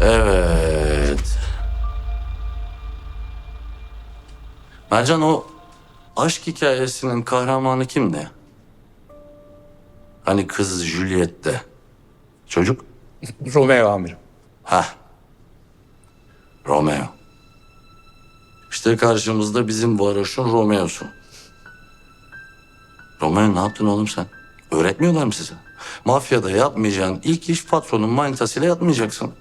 Evet. Mercan o aşk hikayesinin kahramanı kimdi? Hani kız Juliet'te. Çocuk? Romeo amirim. Heh. Romeo. İşte karşımızda bizim varoşun Romeo'su. Romeo ne yaptın oğlum sen? Öğretmiyorlar mı size? Mafyada yapmayacağın ilk iş patronun manitasıyla yatmayacaksın.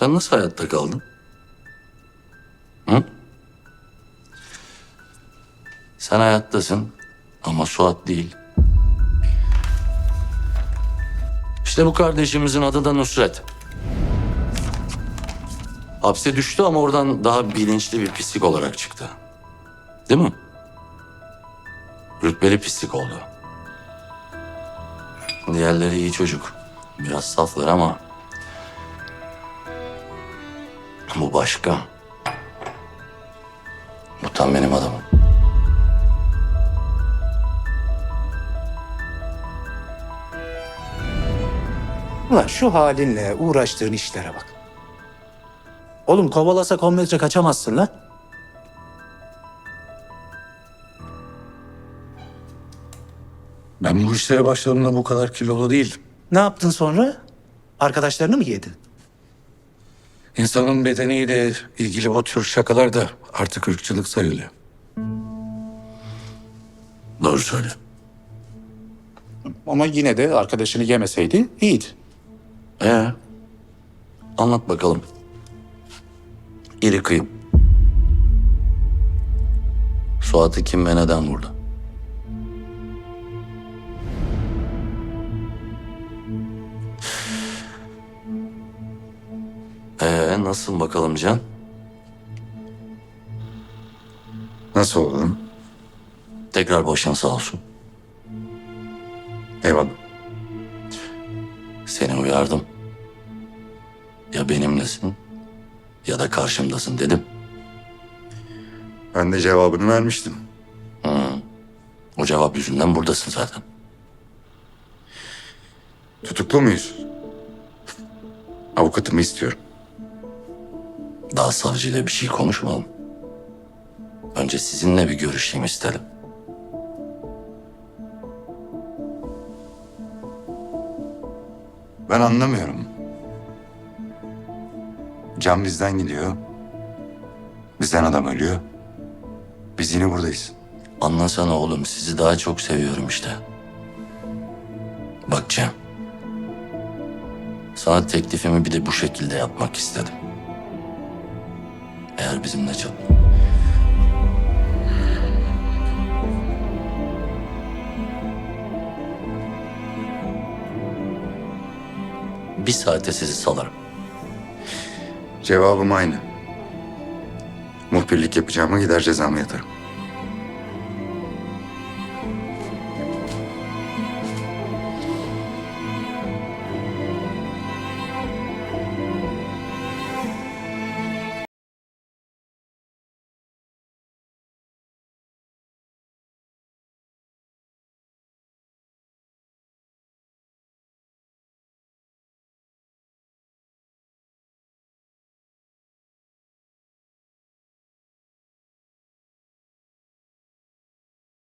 Sen nasıl hayatta kaldın? Hı? Sen hayattasın ama Suat değil. İşte bu kardeşimizin adı da Nusret. Hapse düştü ama oradan daha bilinçli bir pislik olarak çıktı. Değil mi? Rütbeli pislik oldu. Diğerleri iyi çocuk. Biraz saflar ama... Bu başka. Bu tam benim adamım. Ulan şu halinle uğraştığın işlere bak. Oğlum kovalasak 10 metre kaçamazsın lan. Ben bu işlere başladığımda bu kadar kilolu değildim. Ne yaptın sonra? Arkadaşlarını mı yedin? İnsanın bedeniyle ilgili o tür şakalar da artık ırkçılık sayılıyor. Doğru söyle. Ama yine de arkadaşını yemeseydi iyiydi. Ee, anlat bakalım. İri kıyım. Suat'ı kim ve neden vurdu? Ee, nasılsın bakalım Can? Nasıl oldu? Tekrar başın sağ olsun. Eyvallah. Seni uyardım. Ya benimlesin ya da karşımdasın dedim. Ben de cevabını vermiştim. O cevap yüzünden buradasın zaten. Tutuklu muyuz? Avukatımı istiyorum. Daha savcıyla bir şey konuşmadım. Önce sizinle bir görüşeyim istedim. Ben anlamıyorum. Can bizden gidiyor. Bizden adam ölüyor. Biz yine buradayız. Anlasana oğlum sizi daha çok seviyorum işte. Bak Cem. Sana teklifimi bir de bu şekilde yapmak istedim. Eğer bizimle çal... Bir saate sizi salarım. Cevabım aynı. Muhbirlik yapacağıma gider cezamı yatarım.